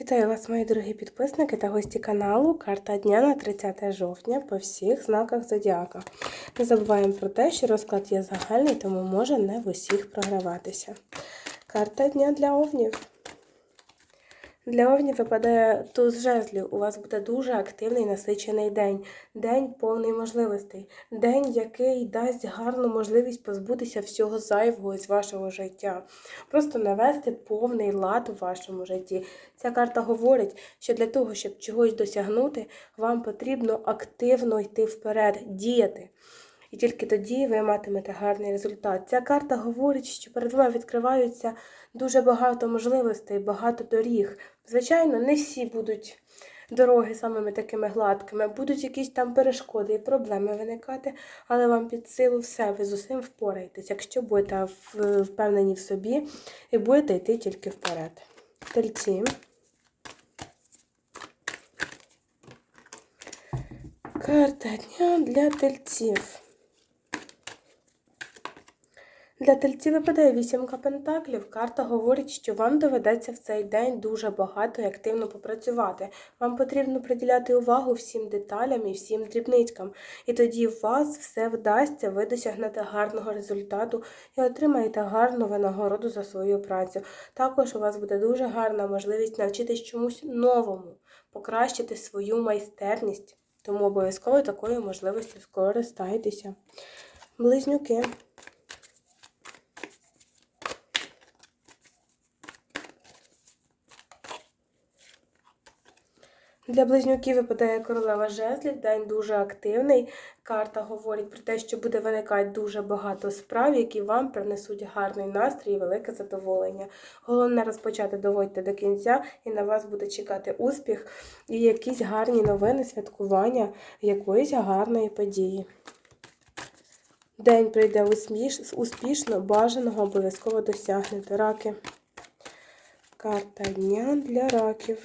Вітаю вас, мої дорогі підписники та гості каналу. Карта дня на 30 жовтня по всіх знаках зодіака. Не забуваємо про те, що розклад є загальний, тому може не в усіх програватися. Карта дня для овнів. Для овнів випадає туз жезлів. У вас буде дуже активний насичений день. День повний можливостей. День, який дасть гарну можливість позбутися всього зайвого з вашого життя. Просто навести повний лад у вашому житті. Ця карта говорить, що для того, щоб чогось досягнути, вам потрібно активно йти вперед, діяти. І тільки тоді ви матимете гарний результат. Ця карта говорить, що перед вами відкриваються дуже багато можливостей, багато доріг. Звичайно, не всі будуть дороги самими такими гладкими, будуть якісь там перешкоди і проблеми виникати, але вам під силу все, ви з усім впораєтесь, якщо будете впевнені в собі і будете йти тільки вперед. Тельці. Карта дня для тельців. Для тельців випадає вісімка пентаклів. Карта говорить, що вам доведеться в цей день дуже багато і активно попрацювати. Вам потрібно приділяти увагу всім деталям і всім дрібничкам. І тоді у вас все вдасться, ви досягнете гарного результату і отримаєте гарну винагороду за свою працю. Також у вас буде дуже гарна можливість навчитись чомусь новому, покращити свою майстерність. Тому обов'язково такою можливістю скористайтеся. Близнюки. Для близнюків випадає королева жезлів, день дуже активний. Карта говорить про те, що буде виникати дуже багато справ, які вам принесуть гарний настрій і велике задоволення. Головне розпочати доводьте до кінця, і на вас буде чекати успіх і якісь гарні новини, святкування якоїсь гарної події. День прийде усміш- успішно, бажаного обов'язково досягнете. Раки. Карта дня для раків.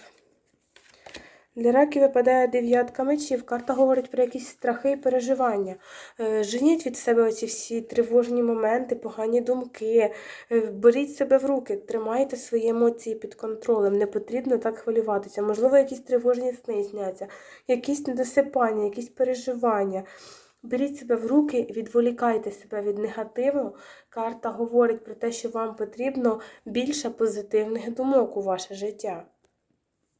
Для раків випадає дев'ятка мечів. Карта говорить про якісь страхи і переживання. Е, Женіть від себе оці всі тривожні моменти, погані думки. Е, Беріть себе в руки, тримайте свої емоції під контролем. Не потрібно так хвилюватися. Можливо, якісь тривожні сни сняться, якісь недосипання, якісь переживання. Беріть себе в руки, відволікайте себе від негативу. Карта говорить про те, що вам потрібно більше позитивних думок у ваше життя.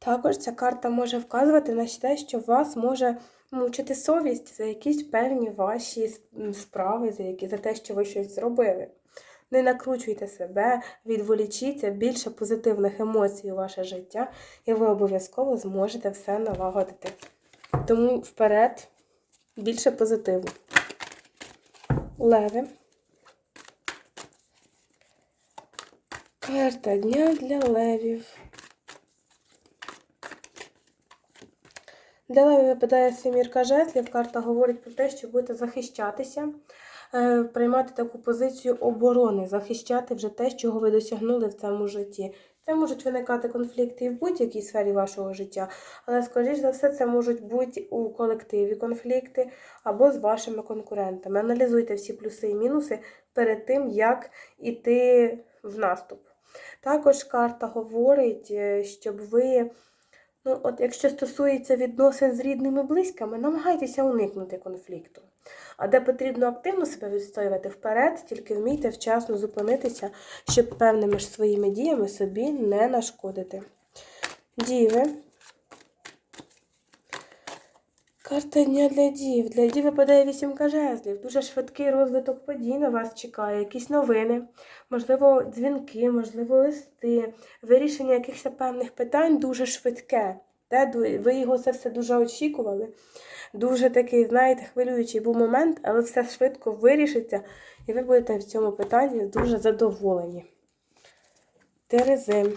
Також ця карта може вказувати на те, що вас може мучити совість за якісь певні ваші справи, за, які, за те, що ви щось зробили. Не накручуйте себе, відволічіться більше позитивних емоцій у ваше життя, і ви обов'язково зможете все налагодити. Тому вперед більше позитиву. Леви. Карта дня для левів. Леві випадає семірка жезлів. Карта говорить про те, що будете захищатися, е, приймати таку позицію оборони, захищати вже те, чого ви досягнули в цьому житті. Це можуть виникати конфлікти і в будь-якій сфері вашого життя, але, скоріш за все, це можуть бути у колективі конфлікти або з вашими конкурентами. Аналізуйте всі плюси і мінуси перед тим, як іти в наступ. Також карта говорить, е, щоб ви. Ну, от якщо стосується відносин з рідними близькими, намагайтеся уникнути конфлікту. А де потрібно активно себе відстоювати вперед, тільки вмійте вчасно зупинитися, щоб певними ж своїми діями собі не нашкодити. Діви. Карта дня для дів. Для дів випадає вісімка жезлів. Дуже швидкий розвиток подій на вас чекає, якісь новини, можливо, дзвінки, можливо, листи, вирішення якихось певних питань дуже швидке. Ви його це все дуже очікували. Дуже такий, знаєте, хвилюючий був момент, але все швидко вирішиться, і ви будете в цьому питанні дуже задоволені. Терези.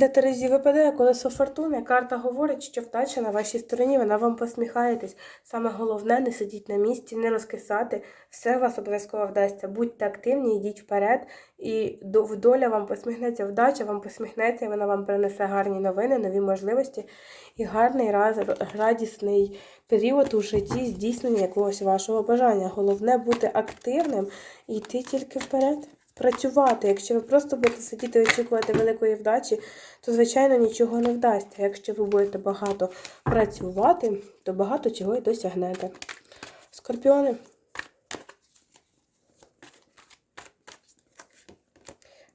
Для Терезі випадає колесо фортуни. Карта говорить, що вдача на вашій стороні, вона вам посміхаєтесь. Саме головне не сидіть на місці, не розкисати. Все у вас обов'язково вдасться. Будьте активні, йдіть вперед, і доля вам посміхнеться, вдача вам посміхнеться, і вона вам принесе гарні новини, нові можливості і гарний радісний період у житті здійснення якогось вашого бажання. Головне бути активним і йти тільки вперед. Працювати. Якщо ви просто будете сидіти і очікувати великої вдачі, то, звичайно, нічого не вдасться. Якщо ви будете багато працювати, то багато чого й досягнете. Скорпіони.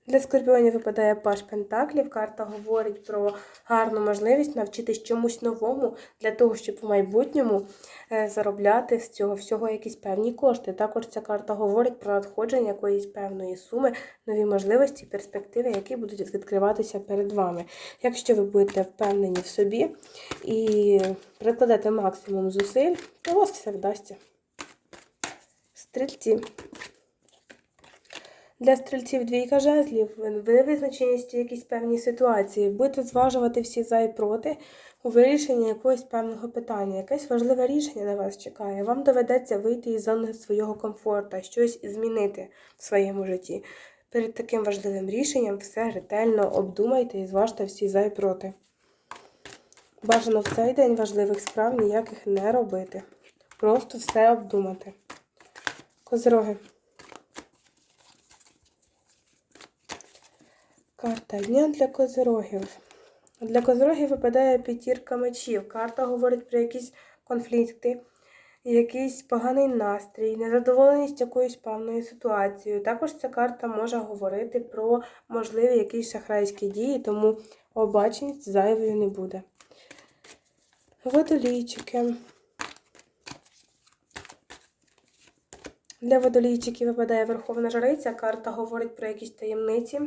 Для скорпіонів випадає паш Пентаклів. Карта говорить про гарну можливість навчитись чомусь новому для того, щоб в майбутньому е, заробляти з цього всього якісь певні кошти. Також ця карта говорить про надходження якоїсь певної суми, нові можливості, перспективи, які будуть відкриватися перед вами. Якщо ви будете впевнені в собі і прикладете максимум зусиль, то у вас все вдасться. Стрільці. Для стрільців двійка жезлів, в невизначеності якісь певні ситуації, будете зважувати всі за і проти у вирішенні якогось певного питання. Якесь важливе рішення на вас чекає. Вам доведеться вийти із зони свого комфорту, щось змінити в своєму житті. Перед таким важливим рішенням все ретельно обдумайте і зважте всі за і проти. Бажано в цей день важливих справ ніяких не робити. Просто все обдумати. Козроги. Карта дня для козирогів. Для козирогів випадає п'ятірка мечів. Карта говорить про якісь конфлікти, якийсь поганий настрій, незадоволеність якоюсь певною ситуацією. Також ця карта може говорити про можливі якісь шахрайські дії, тому обачність зайвою не буде. Водолійчики. Для водолійчиків випадає Верховна Жриця. Карта говорить про якісь таємниці,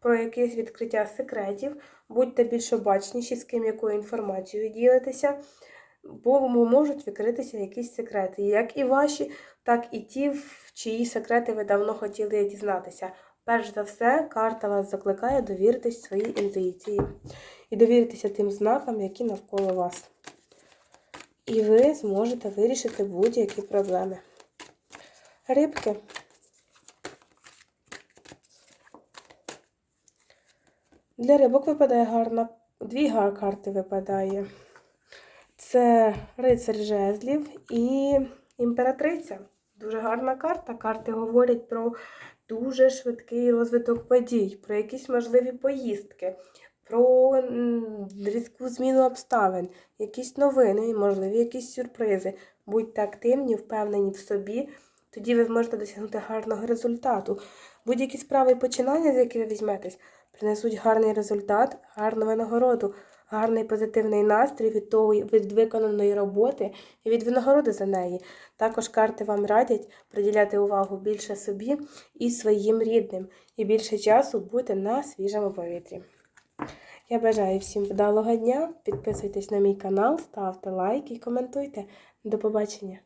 про якесь відкриття секретів. Будьте більш обачніші, з ким якою інформацією ділитеся, бо можуть відкритися якісь секрети, як і ваші, так і ті, в чиї секрети ви давно хотіли дізнатися. Перш за все, карта вас закликає довіритись своїй інтуїції і довіритися тим знакам, які навколо вас. І ви зможете вирішити будь-які проблеми. Рибки. Для рибок випадає гарна. Дві гар карти випадає. Це рицар жезлів і імператриця. Дуже гарна карта. Карти говорять про дуже швидкий розвиток подій, про якісь можливі поїздки, про різку зміну обставин, якісь новини, можливі якісь сюрпризи. Будьте активні, впевнені в собі. Тоді ви зможете досягнути гарного результату. Будь-які справи і починання, за які ви візьметесь, принесуть гарний результат, гарну винагороду, гарний позитивний настрій від того від виконаної роботи і від винагороди за неї. Також карти вам радять приділяти увагу більше собі і своїм рідним, і більше часу бути на свіжому повітрі. Я бажаю всім вдалого дня. Підписуйтесь на мій канал, ставте лайки і коментуйте. До побачення!